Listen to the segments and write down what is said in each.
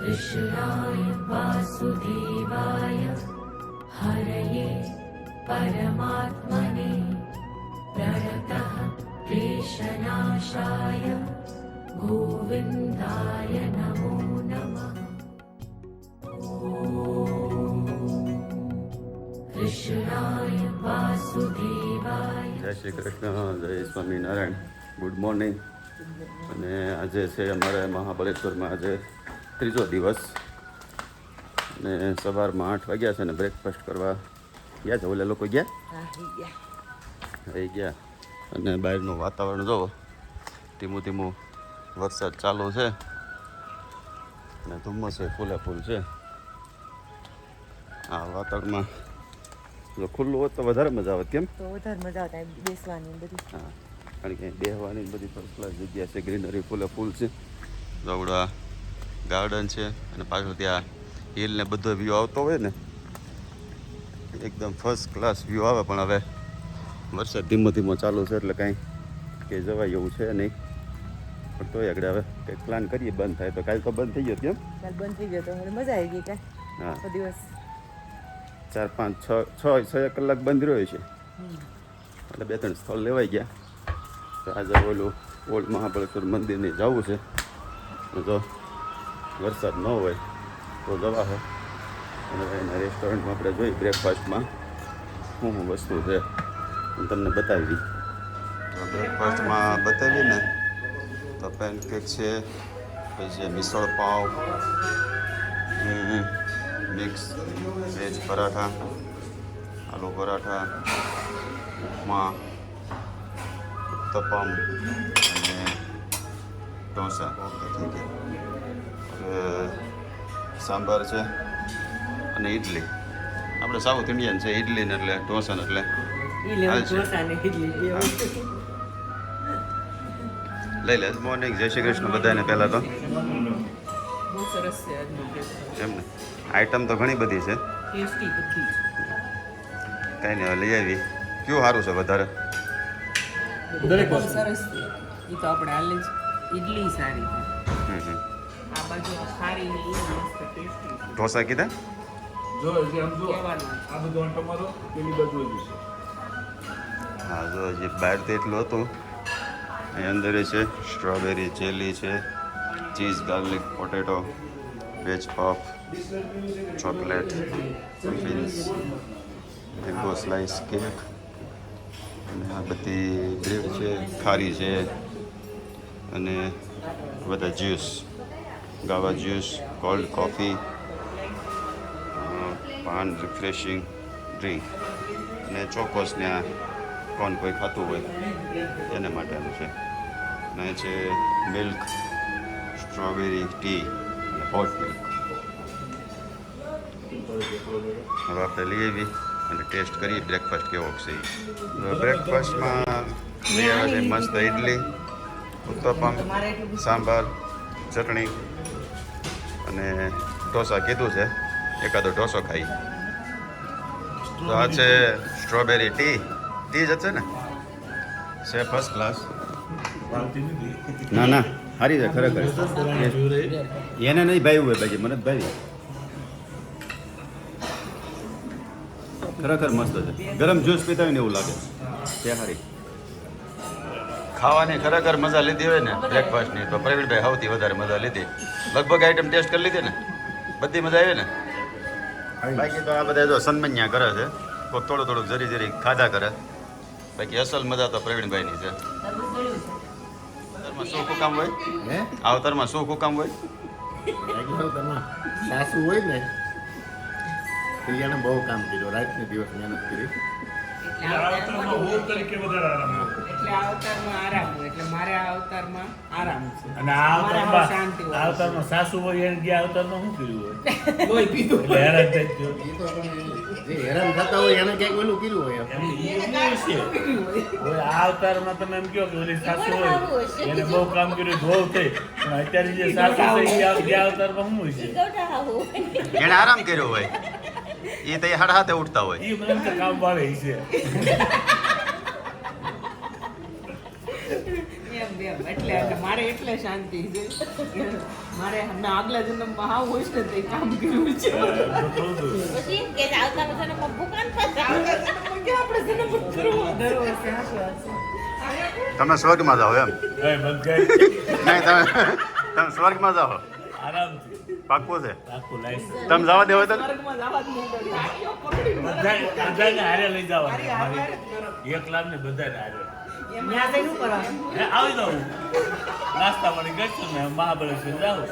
कृष्णाय वासुदेवाय हरये परमात्मने प्रणतः क्लेशनाशाय गोविन्दाय नमो नमः कृष्णाय वासुदेवाय જય શ્રી કૃષ્ણ જય સ્વામિનારાયણ ગુડ મોર્નિંગ અને આજે છે અમારે મહાબળેશ્વરમાં આજે ત્રીજો દિવસ. ને સવારમાં આઠ વાગ્યા છે ને બ્રેકફાસ્ટ કરવા. ગયા છે ઓલા લોકો ગયા? આવી ગયા. અને બહારનું વાતાવરણ જુઓ ધીમું ધીમું વરસાદ ચાલુ છે. અને ધુમ્મસ છે ફૂલે ફૂલ છે. આ વાતાવરણમાં જો ખુલ્લું હોત તો વધારે મજા આવે કેમ? તો વધારે મજા આવે બેસવાની બધી. હા કારણ કે બેહવાની બધી ફર્સ્ટ ક્લાસ જગ્યા છે ગ્રીનરી ફૂલે ફૂલ છે. રવડા ગાર્ડન છે અને પાછળ ત્યાં હિલ ને બધો વ્યૂ આવતો હોય ને એકદમ ફર્સ્ટ ક્લાસ વ્યૂ આવે પણ હવે વરસાદ ધીમો ધીમો ચાલુ છે એટલે કાંઈ કે જવાય એવું છે નહીં. પણ તોય આગળ હવે કંઈક પ્લાન કરીએ બંધ થાય તો કાલ તો બંધ થઈ ગયો કેમ? કાલે બંધ થઈ ગયો તો મજા આવી ગઈ કાંઈ હા. દિવસ. ચાર પાંચ છ છ છ એક કલાક બંધ રહ્યો છે. એટલે બે ત્રણ સ્થળ લેવાઈ ગયા. તો આજે ઓલું ઓલ્ડ મહાબળેશ્વર મંદિરને જવું છે. તો વરસાદ ન હોય તો જવા હે. અને એના રેસ્ટોરન્ટમાં આપણે જોઈ બ્રેકફાસ્ટમાં શું શું વસ્તુ છે. હું તમને બતાવી. તો બ્રેકફાસ્ટમાં બતાવીને તો પેનકેક છે, પછી મિસળ પાવ મિક્સ વેજ પરાઠા, આલુ પરાઠા, ઉપમા, ઉત્તપમ, અને ઢોસા. ઓકે સાંભાર છે અને ઇડલી આપણે સાઉથ ઇન્ડિયન છે ઇડલી ને એટલે ઢોસા ને એટલે લઈ લે મોર્નિંગ. જય શ્રી કૃષ્ણ બધાને પહેલાં તો. એમ ને. આઈટમ તો ઘણી બધી છે. કઈ નહીં લઈ આવી કયું સારું છે વધારે? દરેક સરસ છે. એ તો આપણે હાલે જ ઈડલી સારી બાજુ મસ્ત ટેસ્ટી ઢોસા કીધા? જો હજી આમ જો આ બધું આંટો પેલી બાજુ હજી છે હા જો હજી બહાર તો એટલું હતું. એ અંદર છે સ્ટ્રોબેરી ચેલી છે cheese garlic potato veg puff chocolate muffins mango slice cake અને આ બધી બ્રેડ છે ખારી છે અને બધા juice guava juice cold coffee paan refreshing drink અને ચોક્કસ ને આ કોણ કોઈ ખાતું હોય, એને માટેનું છે. અને છે મિલ્ક સ્ટ્રોબેરી ટી અને હોટ મિલ્ક હવે આપણે લઈ આવી અને ટેસ્ટ કરીએ. બ્રેકફાસ્ટ કેવો છે? બ્રેકફાસ્ટમાં મસ્ત ઇડલી ઉત્તપમ, સાંભાર, ચટણી અને ઢોસા કીધું છે, એકાદો ઢોસો ખાઈ. તો આ છે સ્ટ્રોબેરી ટી. ટી જ છે ને? છે ફર્સ્ટ ક્લાસ ના ના સારી છે, ખરેખર. એને નહીં ભાઈ હોય બાકી મને ભાઈ ખરેખર મસ્ત છે. ગરમ જ્યુસ પીતા હોય ને એવું લાગે. તે સારી ખાવાની ખરેખર મજા લીધી હોય ને બ્રેકફાસ્ટની તો પ્રવીણભાઈ સૌથી વધારે મજા લીધી. લગભગ આઈટમ ટેસ્ટ કરી લીધી ને? બધી મજા આવી ને? બાકી તો આ બધા જો સન્માન્યા કરે છે તો થોડું થોડું જરી જરી ખાધા કરે. બાકી અસલ મજા તો પ્રવીણભાઈની છે. અવતારમાં શું કામ હોય? હે? અવતારમાં શું કામ હોય? સાસુ હોય ને પ્રિયાને બહુ કામ કર્યું રાત ને દિવસ મહેનત કરી. તરીકે વધારે આરામ. એટલે આ અવતારમાં આરામ હોય એટલે મારે આ અવતારમાં આરામ છે. અને આ અવતારમાં શાંતિ આ અવતારમાં સાસુ હોય એને ગયા અવતારમાં શું કર્યું હોય? લોહી પીધું એટલે હેરાન થઈ ગયો. એ તો તમે જે હેરાન થતા હોય એને ક્યાંક ઓલું કર્યું હોય એમ. એમ ઈ એવું છે. હવે આ અવતારમાં તમે એમ કહો કે ઓલી સાસુ હોય એને બહુ કામ કર્યું બહુ થઈ. પણ અત્યારે જે સાસુ છે એ ગયા અવતારમાં શું છે? એને આરામ કર્યો હોય. એ તો હાડ હાથે ઉઠતા હોય. એ મને કામ વાળે છે. એમ એમ. એટલે એટલે મારે એટલે શાંતિ છે. મારે મેં આગલા જન્મમાં હોય છે તે કામ કર્યું છે. પછી કે આવતા બધાને ભૂકાન પાસે આપણે જન્મ કરવો દર વર્ષે હાચી વાત છે તમે સ્વર્ગમાં જાઓ એમ. એ નહીં તમે તમે સ્વર્ગમાં જાઓ. આરામથી. પાક્કું છે? તમે જવા દેવો તો બધા બધાને હારે લઈ જવાના એક લાખ ને બધાને હારે. ત્યાં જઈને શું કરવાનું હે, આવી જાઉં. નાસ્તા પાણી કરશું ને મહાબળેશ્વર જાઉં.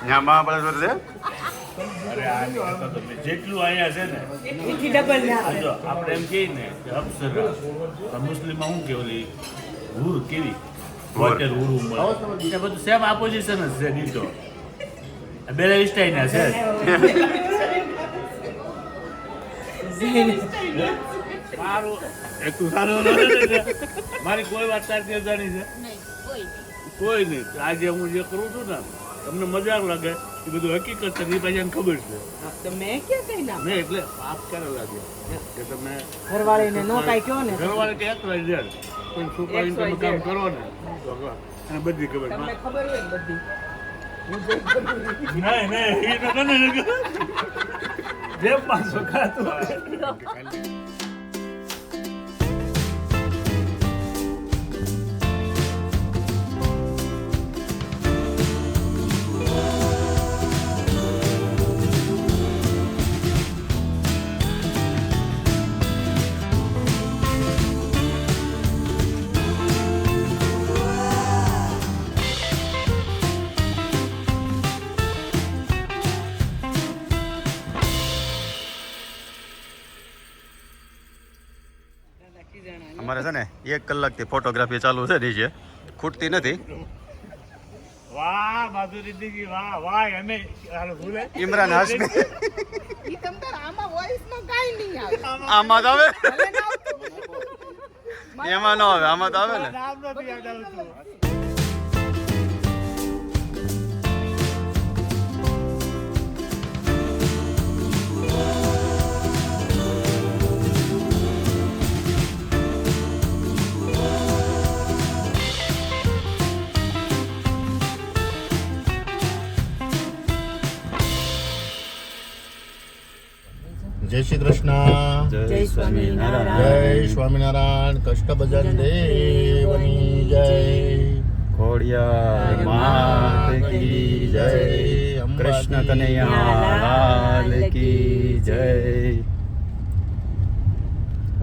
ત્યાં મહાબળેશ્વર છે? અરે આ તો તમે જેટલું અહીંયા છે ને એથી ડબલ ના જો આપણે એમ કહીએ ને કે અપ્સરા. આ મુસ્લિમમાં શું કે ઓલી? હુર કેવી. હોટેલ હુર એ બધું સેમ આપોઝિશન જ છે દીધો બેલા સ્ટાઈના છે. સારું મારી કોઈ વાત તારથી અજાણી છે કોઈ નહીં આજે હું જે કરું છું ને તમને મજાક લાગે એ બધું હકીકત છે એ પછી ખબર છે મેં ક્યાં કઈ ના મેં એટલે પાપ કરે લાગે કે તમે ઘરવાળીને નો કાંઈ કહો ને. ઘરવાળી કે એક વાય જાય પણ છોકરાને તમે કામ કરો ને અને બધી. ખબર તમને ખબર હોય બધી નહીં નહીં એ તો નથી ખબર. જે પાછો અમારે છે ને એક કલાકથી ફોટોગ્રાફી ચાલુ છે નીચે. ખૂટતી નથી. વાહ માધુરી દીદી વાહ વાહ ભૂલે. ઇમરાન હાશમી ઈ આમાં કાઈ નહીં આવે. આમાં. એમાં ન આવે આમાં તો આવે ને. નામ નથી યાદ આવતું. શ્રી કૃષ્ણ જય સ્વામિનારાયણ. જય સ્વામિનારાયણ. કષ્ટભજન દેવની જય. ખોડિયાર માત કી જય. કૃષ્ણ કનૈયા લાલ કી જય.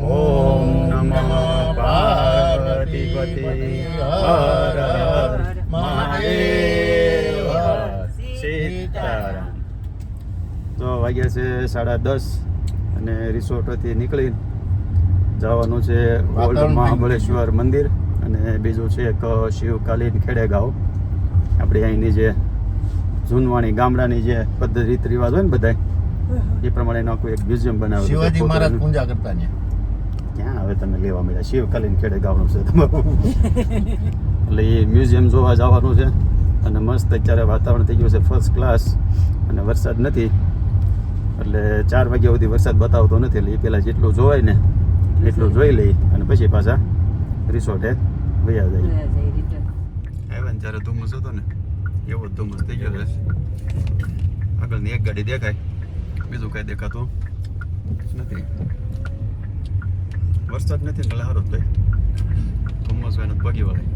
ઓમ નમઃ પાર્વતીપતિ હર હર મહાદેવ. સીતારામ. તો વાગ્યા છે સાડા દસ. અને રિસોર્ટથી નીકળી જવાનું છે ઓલ્ડ મહાબળેશ્વર મંદિર અને બીજું છે એક શિવકાલીન ખેડેગાંવ. આપણે અહીંની જે જૂનવાણી ગામડાની જે પદ્ધતિ રીત રિવાજ હોય ને બધા એ પ્રમાણે આખું એક મ્યુઝિયમ બનાવ્યું છે. શિવાજી મહારાજ પૂજા કરતા ને ક્યાં હવે તમે લેવા મળ્યા? શિવકાલીન ખેડેગાંવનું છે તમારું. એટલે એ મ્યુઝિયમ જોવા જવાનું છે. અને મસ્ત અત્યારે વાતાવરણ થઈ ગયું છે ફર્સ્ટ ક્લાસ અને વરસાદ નથી. એટલે ચાર વાગ્યા સુધી વરસાદ બતાવતો નથી એટલે એ પહેલાં જેટલું જોવાય ને એટલું જોઈ લઈ અને પછી પાછા રિસોર્ટે વયા જાય. આવ્યા ને જ્યારે ધુમ્મસ હતો ને એવો જ ધુમ્મસ થઈ ગયો છે. આગળની એક ગાડી દેખાય બીજું કાંઈ દેખાતું નથી. વરસાદ નથી એટલે સારું જ થાય. ધુમ્મસ હોય ને પગી વળાય.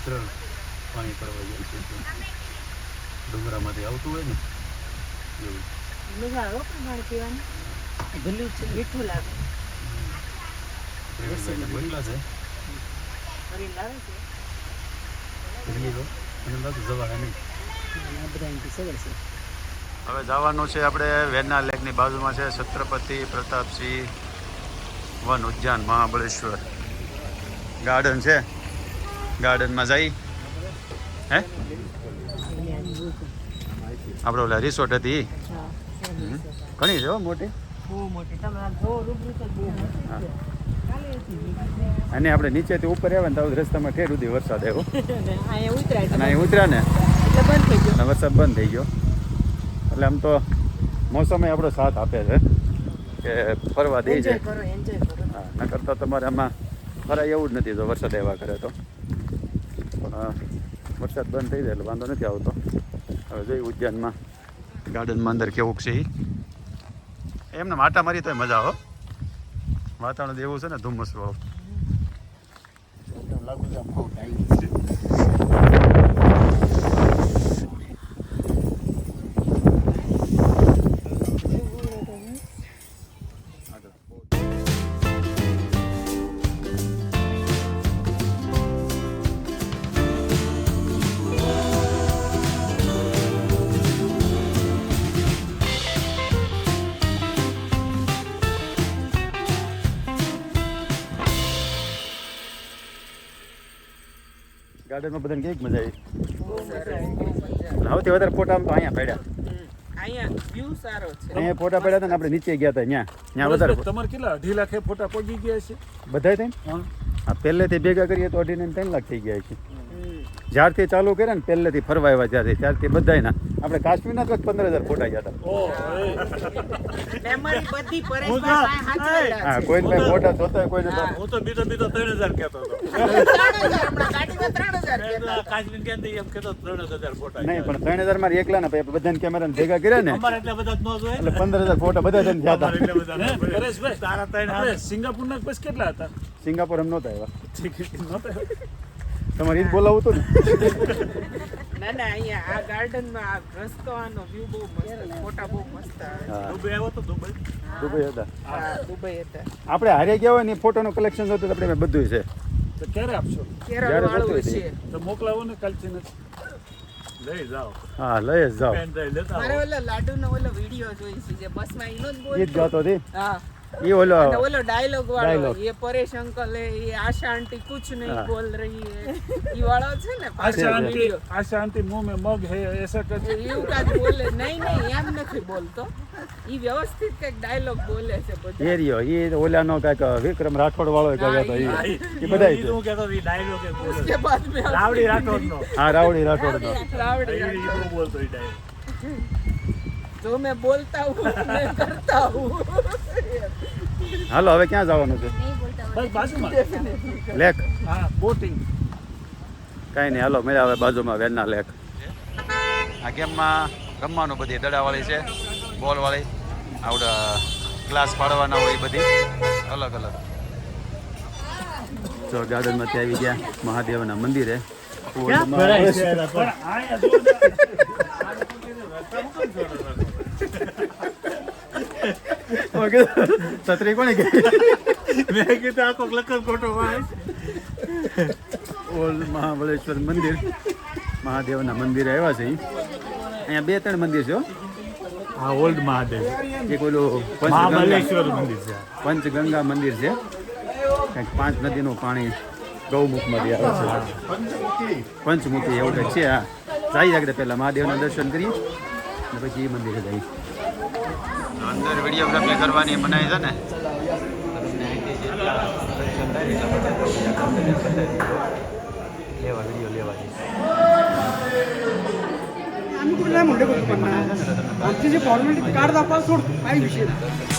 નેચરલ પાણી કરવા જાય છે ડુંગરામાંથી આવતું હોય ને એવું. મજા આવે પણ પાણી પીવાની. ભલું છે મીઠું લાગે. પ્રેમીભાઈને છે. ફરી લાવે છે. ફરી લો અને બાકી જવાના નહીં. આ બધા અહીંથી સગડ છે. હવે જવાનું છે આપણે વેરના લેકની બાજુમાં છે છત્રપતિ પ્રતાપસિંહ વન ઉદ્યાન મહાબળેશ્વર. ગાર્ડન છે. ગાર્ડનમાં જઈ. હે? આપણે ઓલા રિસોર્ટ હતી. ઘણી છે મોટી. તો અને આપણે નીચેથી ઉપર આવ્યા ને તો રસ્તામાં ઠેર સુધી વરસાદ આવ્યો. અને અહીં ઉતર્યા ને? બંધ થઈ ગયો અને વરસાદ બંધ થઈ ગયો. એટલે આમ તો મોસમે આપણો સાથ આપે છે કે ફરવા દે છે. ના કરતા તો તમારે આમાં ફરાય એવું જ નથી જો વરસાદ આવ્યા કરે તો. વરસાદ બંધ થઈ જાય એટલે વાંધો નથી આવતો. હવે જોઈ ઉદ્યાનમાં. ગાર્ડનમાં અંદર કેવું છે એ એમને માટા મારી તો મજા આવે વાતાવરણ એવું છે ને ધુમ્મસ વાળું. લાગુ છે ગાર્ડનમાં બધાને કેવી મજા આવી? સૌથી વધારે ફોટા આમ તો અહીંયા પડ્યા. અહીંયા ફોટા પડ્યા હતા ને આપણે નીચે ગયા હતા ત્યાં. ત્યાં વધારે તમારે કેટલા અઢી લાખે ફોટા પગી ગયા છે? બધા થઈને પહેલેથી ભેગા કરીએ તો અઢી ને ત્રણ લાખ થઈ ગયા છે. જ્યારથી ચાલુ કર્યા ને પહેલેથી ફરવા આવ્યા ત્યારથી ત્યારથી બધાયના. આપણે કાશ્મીરના તો પંદર હજાર ફોટા ગયા હતા. બધી. કોઈ ને ફોટા જોતા તો હું તો બીજો બીજો ત્રણ હજાર કેતો હતો. નહીં પણ ત્રણ હજારમાં એકલા ને પછી બધાને કેમેરા ભેગા કર્યા ને. અમારે એટલા બધા પંદર હજાર ફોટા બધા હતા. બધા ન હાથ. સિંગાપુરના પછી કેટલા હતા? સિંગાપોર એમ નહોતા આવ્યા. ઠીક નહોતા? તમારે જ બોલાવું હતું ના? ના અહીંયા આ ગાર્ડનમાં આ રસ્તો આનો વ્યૂ બહુ મસ્ત ફોટા બહુ મસ્ત દુબઈ આવ્યો તો દુબઈ? દુબઈ હતા. હા દુબઈ હતા. આપણે હારે ગયા હોય ને ફોટોનું કલેક્શન જોતું તો આપણે બધું છે. તો ક્યારે આપશો? ક્યારે વાળું છે. તો મોકલાવો ને નથી લઈ જાઓ. હા લઈ જ જાઓ. મારે આવો. ઓલો વીડિયો જોઈ છે જે બસમાં ઈનો જ એ જ ગાતો હતી? હા. ये बोलो बोलो डायलॉग वालो ये परेश अंकल है ये आशा आंटी कुछ नहीं हाँ। बोल रही है ये वाला छे ने आशा आंटी आशा आंटी मुंह में मग है ऐसा कर यू का बोले नहीं नहीं એમ નથી બોલતો. ઈ વ્યવસ્થિત કંઈક ડાયલોગ બોલે છે બધો. એ રહ્યો એ ઓલાનો કંઈક વિક્રમ રાઠોડ વાળો કહેતો તો ઈ. એ બધા ઈ હું કહેતો ઈ ડાયલોગ એ બોલે. કે બાદ મે રાવડી રાઠોડ નો હા રાવડી રાઠોડ. નો રાવડી રાઠોડ બોલતો ઈ ડાયલોગ જો મે બોલતા હું मैं करता हूँ હાલો હવે ક્યાં જવાનું છે? બાજુમાં. લેક. હા બોટિંગ. કાંઈ નહીં હાલો મેળા હવે બાજુમાં વેરના લેક. આ ગેમમાં રમવાનું બધી દડાવાળી છે બોલવાળી આવડા ગ્લાસ પાડવાના હોય એ બધી. અલગ અલગ. જો ગાર્ડનમાં ત્યાં આવી ગયા મહાદેવના મંદિરે. પણ. છત્રી કોને મેં કીધું આખો લખન ખોટો વાંચ. ઓલ્ડ મહાબળેશ્વર મંદિર. મહાદેવના મંદિર આવ્યા છે. અહીંયા બે ત્રણ મંદિર છે હો. ઓલ્ડ મહાદેવ. એક ઓલું મહાબલેશ્વર મંદિર છે પંચગંગા મંદિર છે. કંઈક પાંચ નદીનું પાણી ગૌમુખમાંથી આવે છે. પંચમુખી. એવું કંઈક છે હા. જઈ આગળ પહેલાં મહાદેવના દર્શન કરી અને પછી એ મંદિરે જઈ અંદર વિડીયોગ્રાફી કરવાની મનાઈ છે ને લેવા વિડીયો લેવા आम्ही कुठला म्हणतो आमचे जे फॉर्मॅलिटी कार्ड दाखवा सोड काही विषय नाही